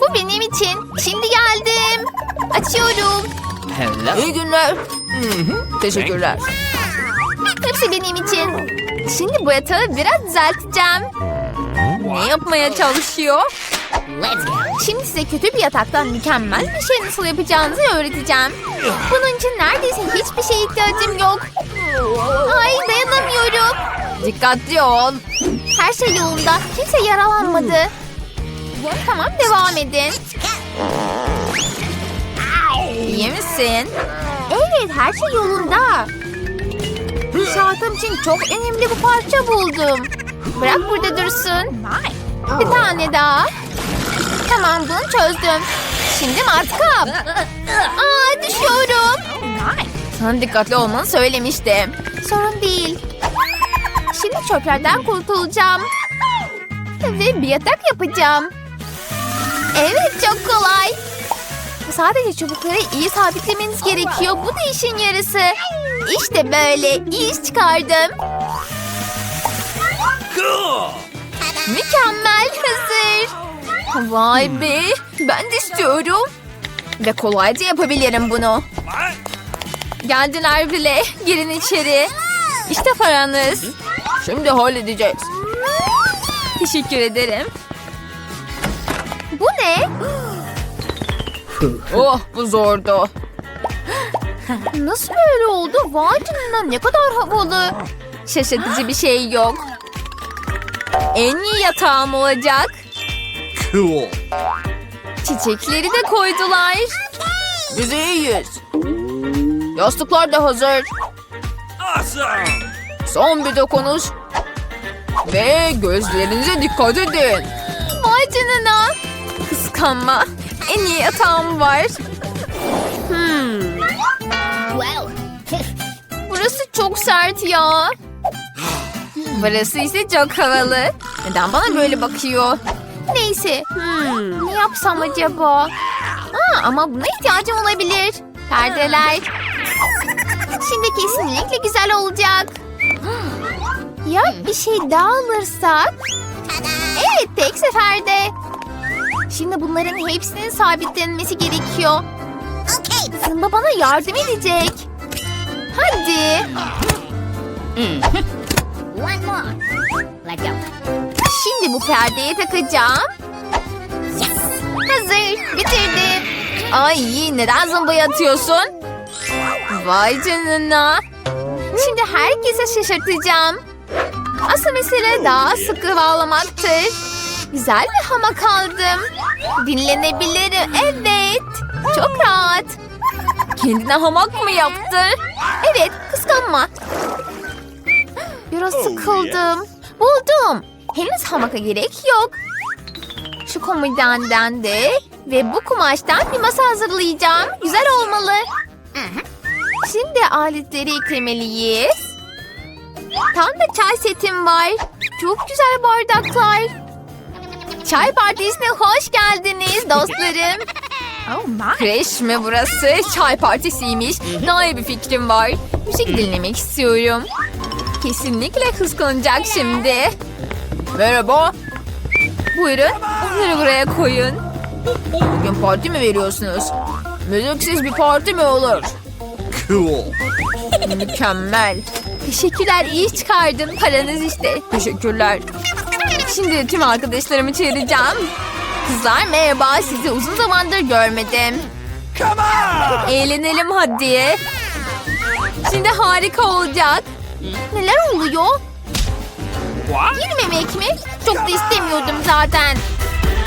Bu benim için. Şimdi geldim. Açıyorum. İyi günler. Teşekkürler. Hepsi benim için. Şimdi bu yatağı biraz düzelteceğim. Ne yapmaya çalışıyor? Şimdi size kötü bir yataktan mükemmel bir şey nasıl yapacağınızı öğreteceğim. Bunun için neredeyse hiçbir şeye ihtiyacım yok. Ay dayanamıyorum. Dikkatli ol. Her şey yolunda. Kimse yaralanmadı. Tamam devam edin. İyi misin? Evet her şey yolunda. İnşaatım için çok önemli bir parça buldum. Bırak burada dursun. Bir tane daha. Tamam bunu çözdüm. Şimdi matkap. Aa düşüyorum. Sana dikkatli olmanı söylemiştim. Sorun değil. Şimdi çöplerden kurtulacağım. Ve bir yatak yapacağım. Evet çok kolay. Sadece çubukları iyi sabitlemeniz gerekiyor. Bu da işin yarısı. İşte böyle. İyi iş çıkardım. Mükemmel hazır. Vay be. Ben de istiyorum. Ve kolayca yapabilirim bunu. Geldiler bile. Girin içeri. İşte paranız. Şimdi halledeceğiz. Teşekkür ederim. Bu ne? Oh bu zordu. Nasıl böyle oldu? Vay canına ne kadar havalı. Şaşırtıcı bir şey yok. En iyi yatağım olacak. Cool. Çiçekleri de koydular. Biz iyiyiz. Yastıklar da hazır. Awesome. Son bir dokunuş. Ve gözlerinize dikkat edin. Vay canına. Kıskanma. En iyi yatağım var. Hmm. Burası çok sert ya. Burası ise çok havalı. Neden bana böyle bakıyor? Neyse. Hmm, ne yapsam acaba? Aa, ama buna ihtiyacım olabilir. Perdeler. Şimdi kesinlikle güzel olacak. Ya bir şey daha alırsak? Evet tek seferde. Şimdi bunların hepsinin sabitlenmesi gerekiyor. Zımba bana yardım edecek. Hadi. One more. Let go. Şimdi bu perdeye takacağım. Hazır. Bitirdim. Ay neden zımbayı atıyorsun? Vay canına. Şimdi herkese şaşırtacağım. Asıl mesele daha sıkı bağlamaktır. Güzel bir hamak aldım. Dinlenebilirim. Evet. Çok rahat. Kendine hamak mı yaptın? Evet kıskanma. Biraz sıkıldım. Buldum. Henüz hamaka gerek yok. Şu komodenden de ve bu kumaştan bir masa hazırlayacağım. Güzel olmalı. Şimdi aletleri eklemeliyiz. Tam da çay setim var. Çok güzel bardaklar. Çay partisine hoş geldiniz dostlarım. Kreş mi burası? Çay partisiymiş. Daha iyi bir fikrim var. Müzik dinlemek istiyorum. Kesinlikle kıskanacak şimdi. Merhaba. Buyurun. Onları buraya koyun. Bugün parti mi veriyorsunuz? Müziksiz bir parti mi olur? Cool. Mükemmel. Teşekkürler iyi çıkardın. Paranız işte. Teşekkürler. Şimdi tüm arkadaşlarımı çağıracağım. Kızlar merhaba. Sizi uzun zamandır görmedim. Come on. Eğlenelim hadi. Şimdi harika olacak. Neler oluyor? Girmemek mi? Çok da istemiyordum zaten.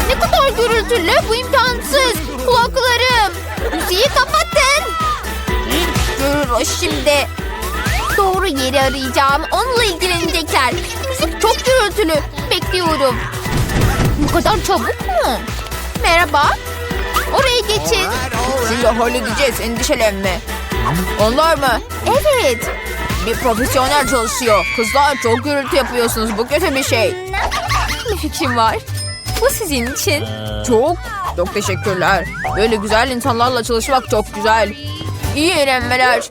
Ne kadar gürültülü bu imkansız. Kulaklarım. Müziği kapatın. Görür o şimdi. Doğru yeri arayacağım. Onunla ilgilenecekler. Müzik çok gürültülü. Bekliyorum. Bu kadar çabuk mu? Merhaba. Oraya geçin. Şimdi halledeceğiz endişelenme. Onlar mı? Evet. Bir profesyonel çalışıyor. Kızlar çok gürültü yapıyorsunuz. Bu kötü bir şey. Bir fikrim var. Bu sizin için. Çok, çok teşekkürler. Böyle güzel insanlarla çalışmak çok güzel. İyi eğlenmeler.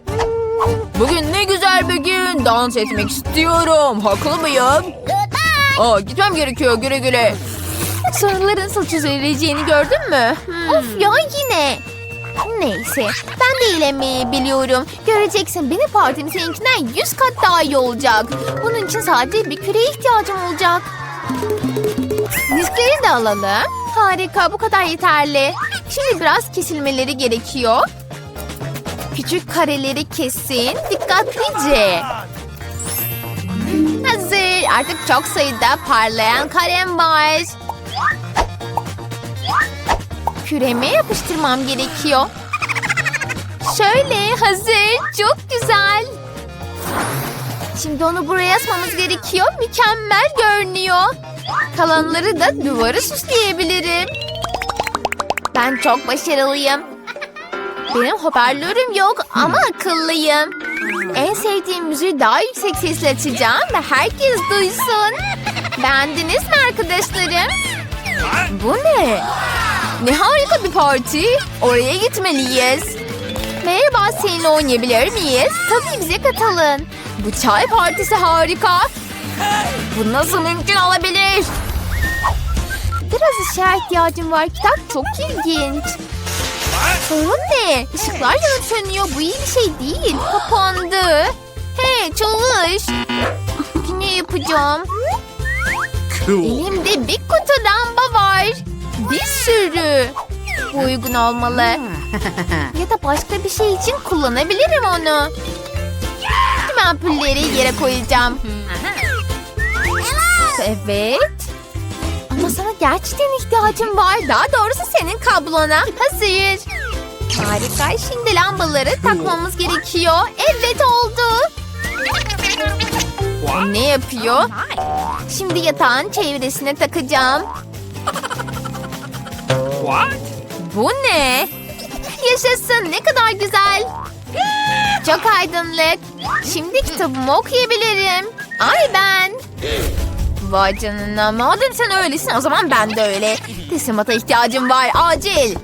Bugün ne güzel bir gün. Dans etmek istiyorum. Haklı mıyım? Aa, gitmem gerekiyor güle güle. Sarıların nasıl çözüleceğini gördün mü? Hmm. Of ya yine. Neyse ben de eğlenmeyi biliyorum. Göreceksin benim partim seninkinden yüz kat daha iyi olacak. Bunun için sadece bir küreye ihtiyacım olacak. Diskleri de alalım. Harika bu kadar yeterli. Şimdi biraz kesilmeleri gerekiyor. Küçük kareleri kesin dikkatlice. Hazır artık çok sayıda parlayan kalem var. Küreme yapıştırmam gerekiyor. Şöyle hazır. Çok güzel. Şimdi onu buraya asmamız gerekiyor. Mükemmel görünüyor. Kalanları da duvarı süsleyebilirim. Ben çok başarılıyım. Benim hoparlörüm yok ama akıllıyım. En sevdiğim müziği daha yüksek sesle açacağım ve herkes duysun. Beğendiniz mi arkadaşlarım? Bu ne? Ne harika bir parti. Oraya gitmeliyiz. Merhaba seninle oynayabilir miyiz? Tabii bize katılın. Bu çay partisi harika. Bu nasıl mümkün olabilir? Biraz ışığa ihtiyacım var. Kitap çok ilginç. Sorun ne? Işıklar yanıp sönüyor. Bu iyi bir şey değil. Kapandı. Hey çalış. Ne yapacağım? Elimde bir kutu lamba var. Bir sürü. Bu uygun olmalı. ya da başka bir şey için kullanabilirim onu. Tüm ampulleri yere koyacağım. Evet. Gerçekten ihtiyacım var. Daha doğrusu senin kablona. Hazır. Harika. Şimdi lambaları takmamız gerekiyor. Evet oldu. O ne yapıyor? Şimdi yatağın çevresine takacağım. What? Bu ne? Yaşasın ne kadar güzel. Çok aydınlık. Şimdi kitabımı okuyabilirim. Ay ben. Vay canına madem sen öylesin o zaman ben de öyle. Teslimata ihtiyacım var acil.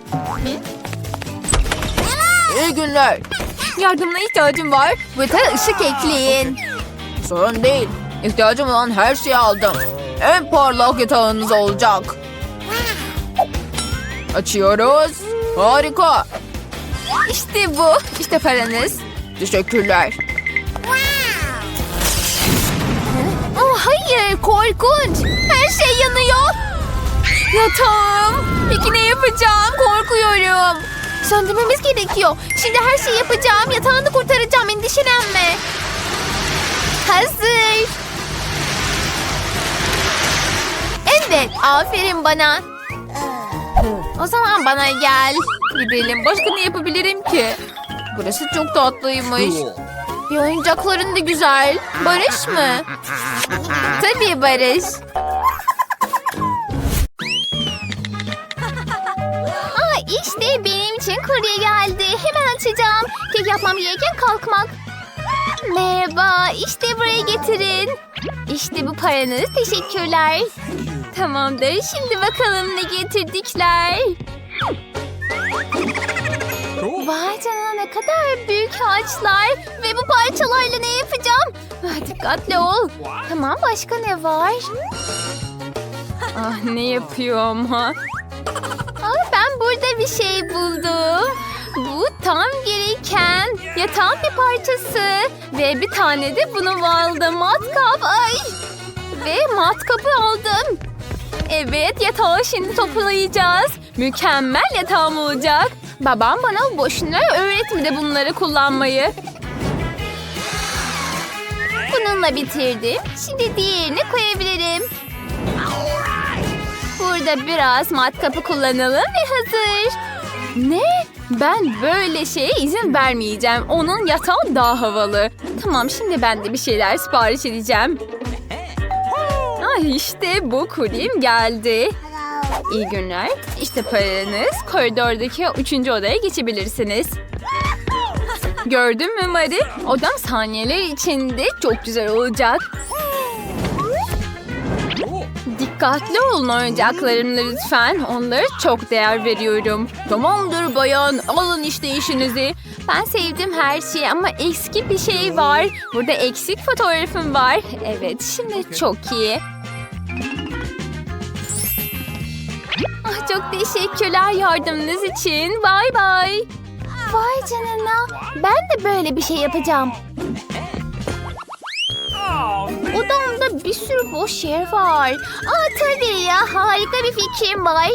İyi günler. Yardımına ihtiyacım var. Butara ışık ekleyin. Sorun değil. İhtiyacım olan her şeyi aldım. En parlak yatağınız olacak. Açıyoruz. Harika. İşte bu. İşte paranız. Teşekkürler. Oh, hayır korkunç. Her şey yanıyor. Yatağım. Peki ne yapacağım? Korkuyorum. Söndürmemiz gerekiyor. Şimdi her şeyi yapacağım. Yatağını kurtaracağım. Endişelenme. Hazır. Evet. Aferin bana. O zaman bana gel. Gidelim. Başka ne yapabilirim ki? Burası çok tatlıymış. Bir oyuncakların da güzel. Barış mı? Tabii Barış. Aa, işte benim için kurye geldi. Hemen açacağım. Tek yapmam gereken kalkmak. Merhaba. İşte buraya getirin. İşte bu paranız. Teşekkürler. Tamamdır. Şimdi bakalım ne getirdikler. Vay canına ne kadar büyük ağaçlar. Ve bu parçalarla ne yapacağım? Ah, dikkatli ol. Tamam başka ne var? Ah ne yapıyor ama? Aa, ben burada bir şey buldum. Bu tam gereken yatağın bir parçası. Ve bir tane de bunu aldım. Matkap. Ay. Ve matkapı aldım. Evet yatağı şimdi toplayacağız. Mükemmel yatağım olacak. Babam bana boşuna öğretmedi bunları kullanmayı. Bununla bitirdim. Şimdi diğerini koyabilirim. Burada biraz matkapı kullanalım ve hazır. Ne? Ben böyle şeye izin vermeyeceğim. Onun yatağı daha havalı. Tamam şimdi ben de bir şeyler sipariş edeceğim. Ay işte bu kuryem geldi. İyi günler. İşte paranız. Koridordaki üçüncü odaya geçebilirsiniz. Gördün mü Mari? Odam saniyeler içinde çok güzel olacak. Dikkatli olun oyuncaklarımla lütfen. Onlara çok değer veriyorum. Tamamdır bayan. Alın işte işinizi. Ben sevdim her şeyi ama eksik bir şey var. Burada eksik fotoğrafım var. Evet şimdi çok iyi. Çok teşekkürler yardımınız için. Bay bay. Vay canına. Ben de böyle bir şey yapacağım. Odamda bir sürü boş yer var. Aa tabii ya harika bir fikrim var.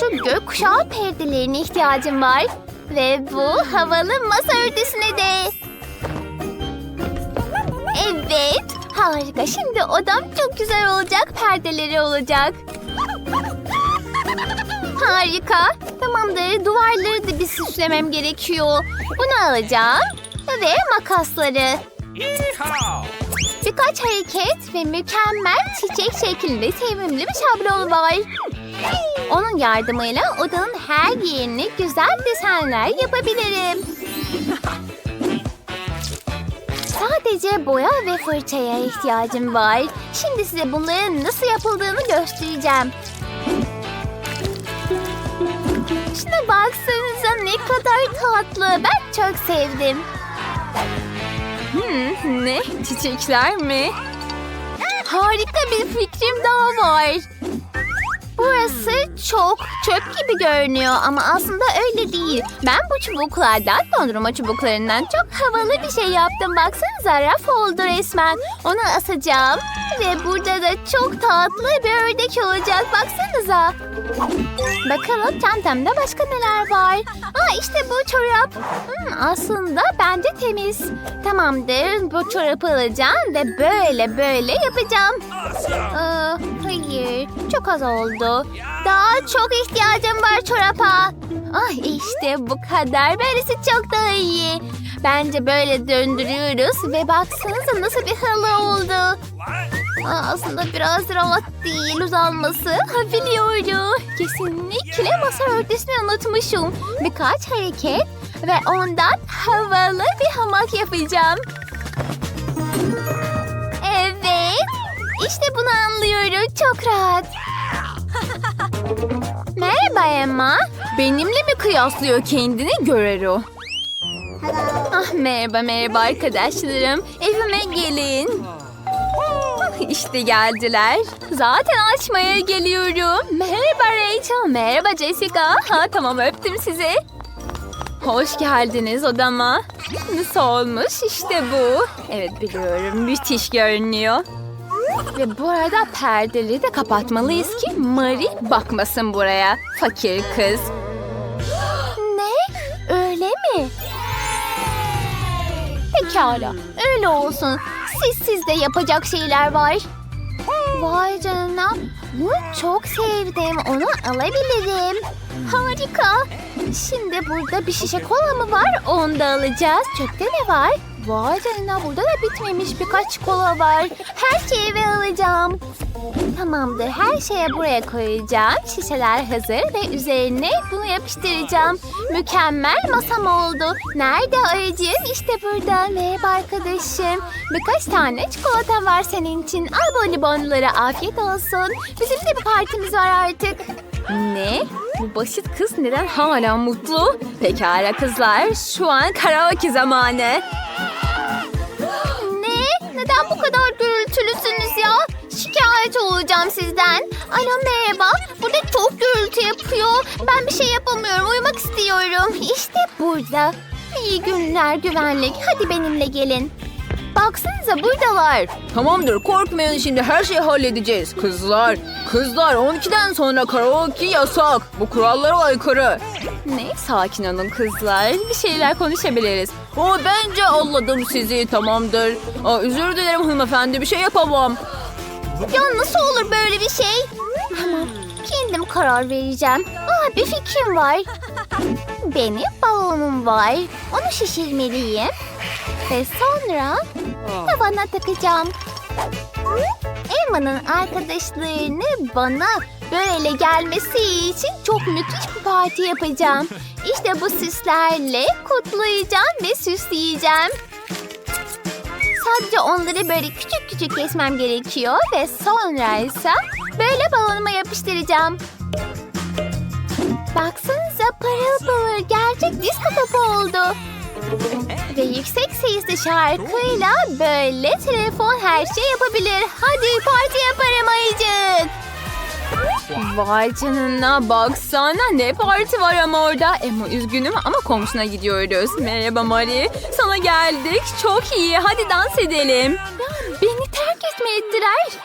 Şu gökkuşağı perdelerine ihtiyacım var. Ve bu havalı masa örtüsüne de. Evet harika. Şimdi odam çok güzel olacak. Perdeleri olacak. Harika. Tamamdır. Duvarları da bir süslemem gerekiyor. Bunu alacağım. Ve makasları. Birkaç hareket ve mükemmel çiçek şeklinde sevimli bir şablon var. Onun yardımıyla odanın her yerini güzel desenler yapabilirim. Sadece boya ve fırçaya ihtiyacım var. Şimdi size bunların nasıl yapıldığını göstereceğim. Şuna baksanıza ne kadar tatlı. Ben çok sevdim. Hmm, ne? Çiçekler mi? Harika bir fikrim daha var. Burası çok çöp gibi görünüyor ama aslında öyle değil. Ben bu çubuklardan, dondurma çubuklarından çok havalı bir şey yaptım. Baksanıza raf oldu resmen. Onu asacağım. Ve burada da çok tatlı bir ördek olacak. Baksanıza. Bakalım çantamda başka neler var. Aa işte bu çorap. Hmm, aslında bence temiz. Tamamdır. Bu çorabı alacağım ve böyle böyle yapacağım. Aa, hayır. Çok az oldu. Daha çok ihtiyacım var çorapa. Ah işte bu kadar. Böylesi çok daha iyi. Bence böyle döndürüyoruz ve baksanıza nasıl bir halı oldu. Aa, aslında biraz rahat değil uzanması. Biliyorum. Kesinlikle masa örtüsünü unutmuşum. Birkaç hareket ve ondan havalı bir hamak yapacağım. Evet. İşte bunu anlıyorum. Çok rahat. Merhaba Emma. Benimle mi kıyaslıyor kendini görer o. Ah merhaba merhaba arkadaşlarım. Evime gelin. Ah, İşte geldiler. Zaten açmaya geliyorum. Merhaba Rachel, merhaba Jessica. Ha tamam öptüm sizi. Hoş geldiniz odama. Nasıl olmuş? İşte bu. Evet biliyorum müthiş görünüyor. Ve bu arada perdeleri de kapatmalıyız ki Marie bakmasın buraya. Fakir kız. Ne? Öyle mi? Pekala. Öyle olsun. Siz sizde yapacak şeyler var. Vay canına. Bunu çok sevdim. Onu alabilirim. Harika. Şimdi burada bir şişe kola mı var? Onu da alacağız. Çöpte ne var? Vay canına burada da bitmemiş birkaç kola var. Her şeyi eve alacağım. Tamamdır. Her şeye buraya koyacağım. Şişeler hazır ve üzerine bunu yapıştıracağım. Mükemmel masam oldu. Nerede aracığım? İşte burada. Merhaba arkadaşım. Birkaç tane çikolata var senin için. Al bu bonları. Afiyet olsun. Bizim de bir partimiz var artık. Ne? Bu basit kız neden hala mutlu? Pekala kızlar, şu an karaoke zamanı. Ne? Neden bu kadar gürültülüsünüz ya? Şikayet olacağım sizden. Alo merhaba. Burada çok gürültü yapıyor. Ben bir şey yapamıyorum. Uyumak istiyorum. İşte burada. İyi günler güvenlik. Hadi benimle gelin. Baksanıza buradalar. Tamamdır, korkmayın şimdi her şeyi halledeceğiz. Kızlar, kızlar 12'den sonra karaoke yasak. Bu kurallara aykırı. Ne? Sakin olun kızlar. Bir şeyler konuşabiliriz. O bence anladım sizi. Tamamdır. Aa, özür dilerim hanımefendi. Bir şey yapamam. Ya nasıl olur böyle bir şey? Tamam. Kendim karar vereceğim. Aa, bir fikrim var. Benim balonum var. Onu şişirmeliyim. Ve sonra tavana takacağım. Emma'nın arkadaşlarını bana böyle gelmesi için çok müthiş bir parti yapacağım. İşte bu süslerle kutlayacağım ve süsleyeceğim. Sadece onları böyle küçük küçük kesmem gerekiyor ve sonra ise böyle balonuma yapıştıracağım. Baksanıza parıl parıl gerçek disco topu oldu. Ve yüksek sesli şarkıyla böyle telefon her şey yapabilir. Hadi parti yaparım ayıcık. Vay canına baksana ne parti var ama orada. Emma üzgünüm ama komşuna gidiyoruz. Merhaba Mari. Sana geldik. Çok iyi. Hadi dans edelim. Ya, beni terk etme ettiler.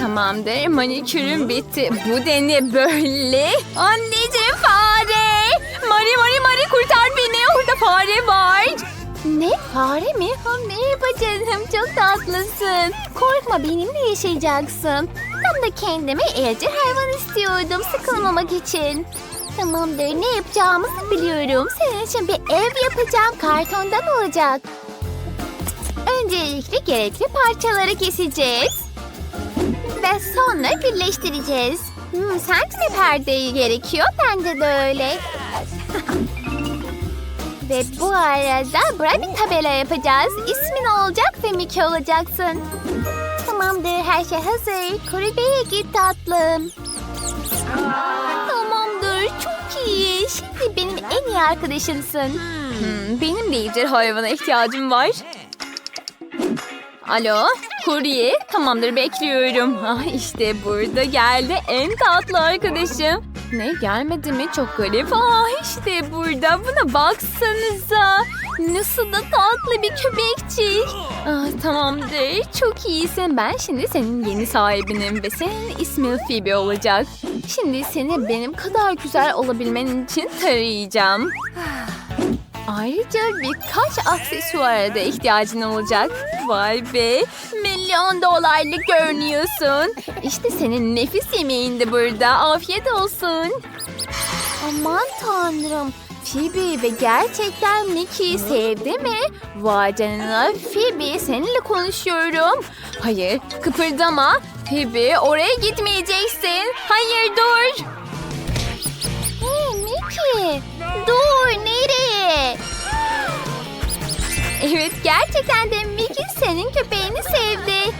Tamamdır. Manikürüm bitti. Bu da ne böyle? Anneciğim fare. Mari Mari Mari kurtar beni. Fare var. Ne? Fare mi? Ha, merhaba canım. Çok tatlısın. Korkma benimle yaşayacaksın. Tam da kendime evcil hayvan istiyordum sıkılmamak için. Tamamdır ne yapacağımızı biliyorum. Senin için bir ev yapacağım. Kartondan olacak. Öncelikle gerekli parçaları keseceğiz. Ve sonra birleştireceğiz. Hmm, sence de perde gerekiyor. Bence de öyle. Ve bu arada bir tabela yapacağız. İsmin olacak ve Mickey olacaksın. Tamamdır her şey hazır. Kulübeye git tatlım. Tamamdır çok iyi. Şimdi benim en iyi arkadaşımsın. Hmm, benim de evcil hayvana ihtiyacım var. Alo, kurye. Tamamdır bekliyorum. Ah işte burada geldi en tatlı arkadaşım. Ne gelmedi mi? Çok garip. Ah işte burada. Buna baksanıza. Nasıl da tatlı bir köpekçik. Ah, tamamdır. Çok iyisin. Ben şimdi senin yeni sahibinim ve senin ismin Phoebe olacak. Şimdi seni benim kadar güzel olabilmen için tarayacağım. Ayrıca birkaç aksesuara da ihtiyacın olacak. Vay be, milyon dolarlık görünüyorsun. İşte senin nefis yemeğin de burada. Afiyet olsun. Aman tanrım. Phoebe ve gerçekten Mickey'i sevdi mi? Vay canına Phoebe seninle konuşuyorum. Hayır kıpırdama. Phoebe oraya gitmeyeceksin. Hayır dur. Hey Mickey. Dur nereye? Evet gerçekten de Mickey senin köpeğini sevdi.